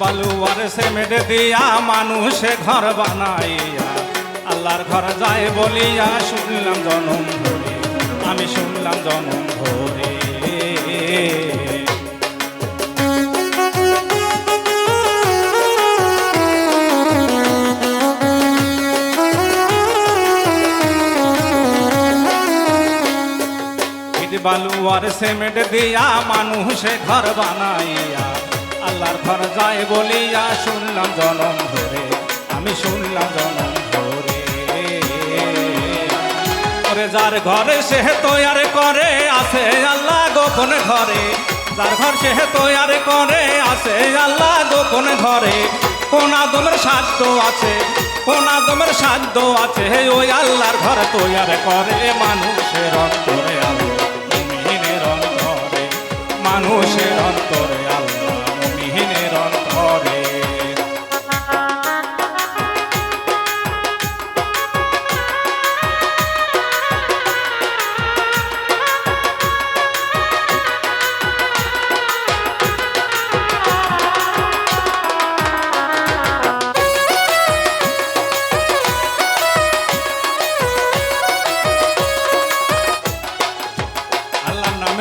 বালু আর সেমেট দিয়া মানুষে ঘর বানাইয়া। আল্লাহর ঘর যায় বলিয়া শুনলাম জনম ধরে, আমি শুনলাম জনম ধরে। ইট বালু আর সিমেন্ট দিয়া মানুষে ঘর বানাইয়া। আল্লাহর ঘর যায় বলিয়া শুনলাম জনম ধরে। আমি শুনলাম জনম ধরে। ওরে যার ঘরে সে তৈয়ার করে, আছে আল্লাহ গোপন ঘরে। যার ঘর সে তৈয়ার করে, আছে আল্লাহ গোপন ঘরে। কোন আদমের সাধ্য আছে, কোন আদমের সাধ্য আছে, ওই আল্লাহর ঘর তৈয়ার করে মানুষের অন্তরে। মানুষের অন্তরে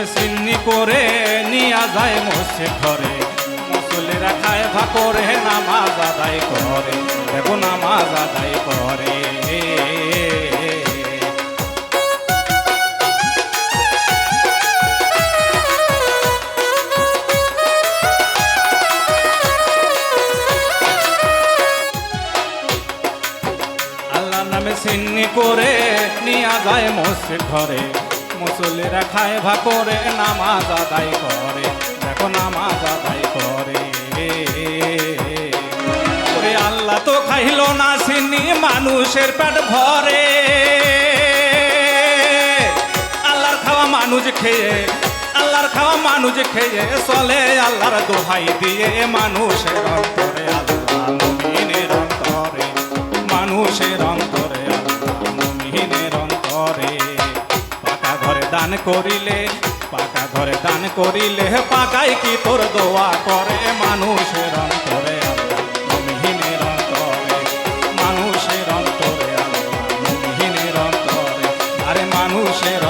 সিন্নি করে নিয়া যায় মসজিদ ঘরে। মুসল্লিরা খায় ভা করে, নামাজ আদায় করে। দেখো নামাজ আদায় করে। সিন্নি করে নিয়া যায় মসজিদ ঘরে। মুসল্লিরা খায় ভা করে নামাজ আদায় করে। দেখো নামাজ আদায় করে। ওরে আল্লাহ তো খাইলো না সিন্নি মানুষের পেট ভরে। আল্লাহর খাওয়া মানুষ খেয়ে, আল্লাহর খাওয়া মানুষ খেয়ে চলে আল্লাহর দোহাই দিয়ে মানুষের অন্তরে আল্লাহ মানুষের দান করিলে, পাকা ঘরে দান করিলে, পাকাই কি তোর দোয়া করে? মানুষের অন্তরে ভূমিহীনের অন্তরে। মানুষের অন্তরে ভূমিহীনের অন্তরে। আরে মানুষের